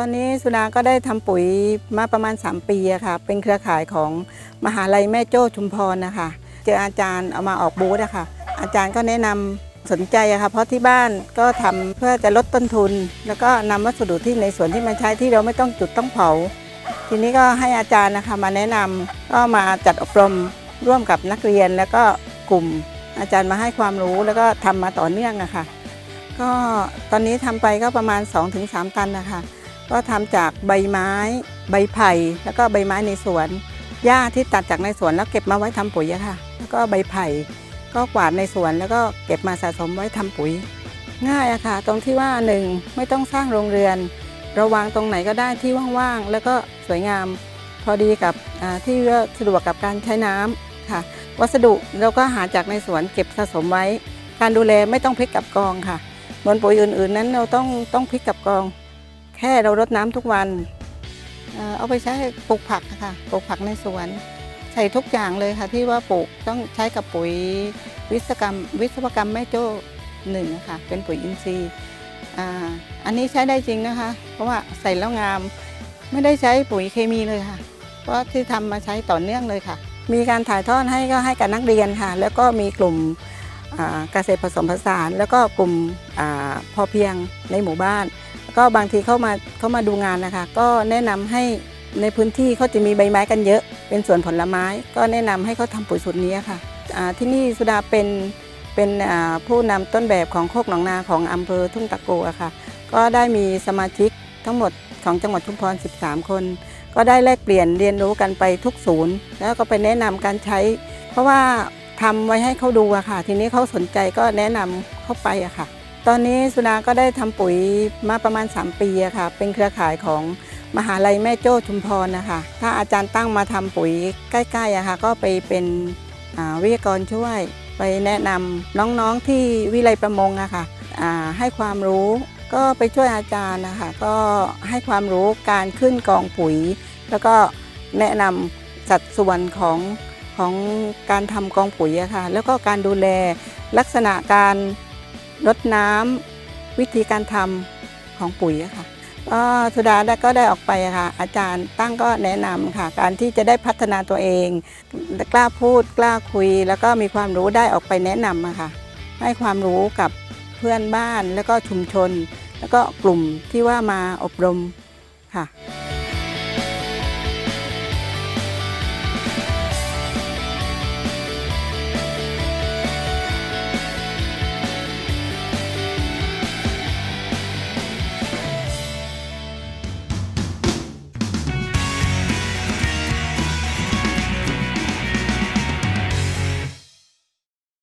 ตอนนี้สุดาก็ได้ทำปุ๋ยมาประมาณ 3 ปีอะค่ะ เป็นเครือข่ายของมหาลัยแม่โจ้ชุมพรนะคะ เจออาจารย์เอามาออกบูธอะค่ะ อาจารย์ก็แนะนำสนใจอะค่ะเพราะที่บ้านก็ทำเพื่อจะลดต้นทุน แล้วก็นำวัสดุที่ในสวนที่มาใช้ที่เราไม่ต้องจุดต้องเผา ทีนี้ก็ให้อาจารย์นะคะมาแนะนำก็มาจัดอบรมร่วมกับนักเรียนแล้วก็กลุ่มอาจารย์มาให้ความรู้แล้วก็ทำมาต่อเนื่องอะค่ะก็ตอนนี้ทำไปก็ประมาณ 2-3 ตันนะคะ ก็ทำจากใบไม้ ใบไผ่ แล้วก็ใบไม้ในสวน หญ้าที่ตัดจากในสวนแล้วเก็บมาไว้ทำปุ๋ยค่ะ แล้วก็ใบไผ่ ก็กวาดในสวนแล้วก็เก็บมาสะสมไว้ทำปุ๋ย ง่ายอะค่ะ ตรงที่ว่าหนึ่งไม่ต้องสร้างโรงเรือนราวางตรงไหนก็ได้ที่ว่างๆ แล้วก็สวยงาม พอดีกับอ่าที่สะดวกกับการใช้น้ำค่ะ วัสดุเราก็หาจากในสวนเก็บสะสมไว้ การดูแลไม่ต้องพลิกกับกองค่ะเหมือนปุ๋ยอื่นๆ นั้นเราต้องต้องพลิกกับกอง แค่เรารดน้ำทุกวันเอาไปใช้ปลูกผักอะค่ะปลูกผักในสวน ใส่ทุกอย่างเลยค่ะ ที่ว่าปลูกต้องใช้กับปุ๋ยวิศกรรม วิศวกรรมแม่โจ้หนึ่งอะค่ะ เป็นปุ๋ยอินทรีย์อันนี้ใช้ได้จริงนะคะ เพราะว่าใส่แล้วงามไม่ได้ใช้ปุ๋ยเคมีเลยค่ะ เพราะที่ทำมาใช้ต่อเนื่องเลยค่ะ มีการถ่ายทอดให้ก็ให้กับนักเรียนค่ะ แล้วก็มีกลุ่ม เกษตรผสมผสาน แล้วก็กลุ่มอพอเพียงในหมู่บ้านแล้วก็บางทีเข้ามาเข้ามาดูงานนะคะ ก็แนะนำให้ในพื้นที่เขาจะมีใบไม้กันเยอะ เป็นสวนผลไม้ ก็แนะนำให้เขาทำปุ๋ยสูตรนี้ค่ะที่นี่สุดาเป็นเป็นผู้นำต้นแบบของโคกหนองนาของอำเภอทุ่งตะโกะค่ะ ก็ได้มีสมาชิกทั้งหมดของจังหวัดชุมพร 13 คน ก็ได้แลกเปลี่ยนเรียนรู้กันไปทุกศูนย์ แล้วก็ไปแนะนำการใช้ เพราะว่า ทำไว้ให้เขาดูอะค่ะ ทีนี้เขาสนใจก็แนะนำเข้าไปอะค่ะ ตอนนี้สุดาก็ได้ทำปุ๋ยมาประมาณ 3 ปีอะค่ะ เป็นเครือข่ายของมหาลัยแม่โจ้ชุมพรนะคะ ถ้าอาจารย์ตั้งมาทำปุ๋ยใกล้ๆอะค่ะ ก็ไปเป็นวิทยากรช่วย ไปแนะนำน้องๆที่วิไลประมงอะค่ะให้ความรู้ก็ไปช่วยอาจารย์นะคะก็ให้ความรู้การขึ้นกองปุ๋ย แล้วก็แนะนำสัดส่วนของ ของการทำกองปุ๋ยอะค่ะ แล้วก็การดูแลลักษณะการรดน้ำวิธีการทำของปุ๋ยอะค่ะก็สุดาได้ก็ได้ออกไปค่ะ อาจารย์ตั้งก็แนะนำค่ะ การที่จะได้พัฒนาตัวเอง กล้าพูดกล้าคุย แล้วก็มีความรู้ได้ออกไปแนะนำอะค่ะ ให้ความรู้กับเพื่อนบ้านแล้วก็ชุมชน แล้วก็กลุ่มที่ว่ามาอบรมค่ะ